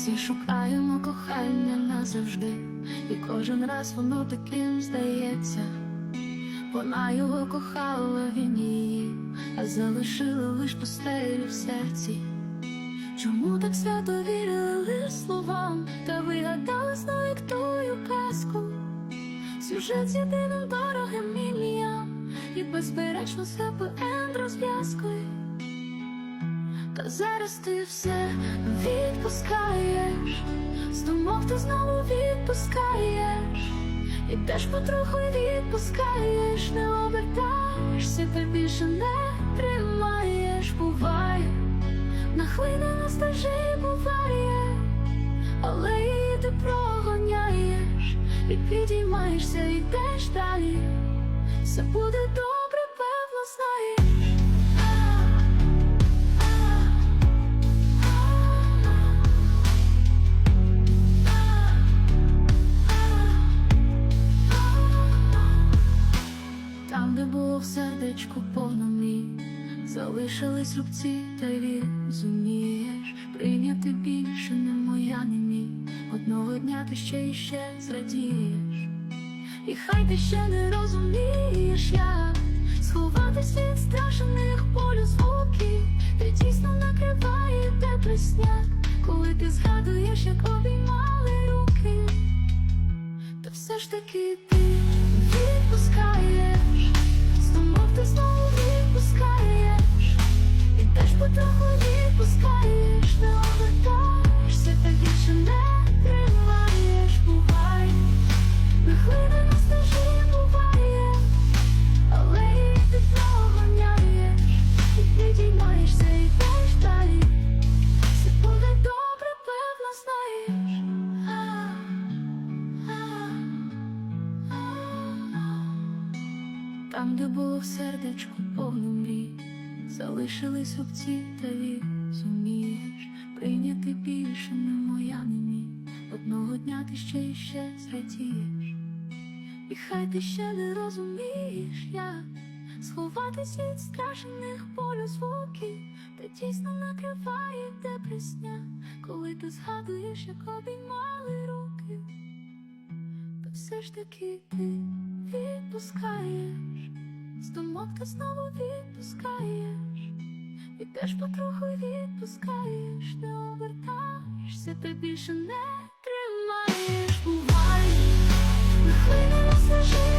Всі шукаємо кохання назавжди, і кожен раз воно таким здається. Вона його кохала, він її, а залишила лиш пустелі в серці. Чому так свято вірили словам, та вигадали знову як тую казку? Сюжет з єдиним дорогим ім'ям, і безперечно себе енд розв'язкою. Зараз ти все відпускаєш, з думок ти знову відпускаєш, ідеш потроху і відпускаєш, не обертаєшся, ти більше не тримаєш, буває, на хвилі ностальжі буває, але її ти прогоняєш, і підіймаєшся, йдеш далі, все буде добре, певно знаєш. Сердечку повно залишились рубці, та й розумієш, прийняти більше не моя, мій. Одного дня ти ще і ще зрадієш, і хай ти ще не розумієш, як сховатись від страшених болю звуків, ти дійсно накриває депресняк, коли ти згадуєш, як обіймали руки. Та все ж таки ти відпускаєш, Там, де було в сердечку повно мрій, залишились рубці та зумієш прийняти більше не моя, мій. Одного дня ти ще і ще зрадієш, і хай ти ще не розумієш, як сховатись від страшених болю звуків, та дійсно накриває депресня, коли ти згадуєш, як обіймали руки. Все ж таки ти відпускаєш, з думок ти знову відпускаєш, і теж потроху відпускаєш, не обертаєшся, ти більше не тримаєш, буває, на хвилину буває.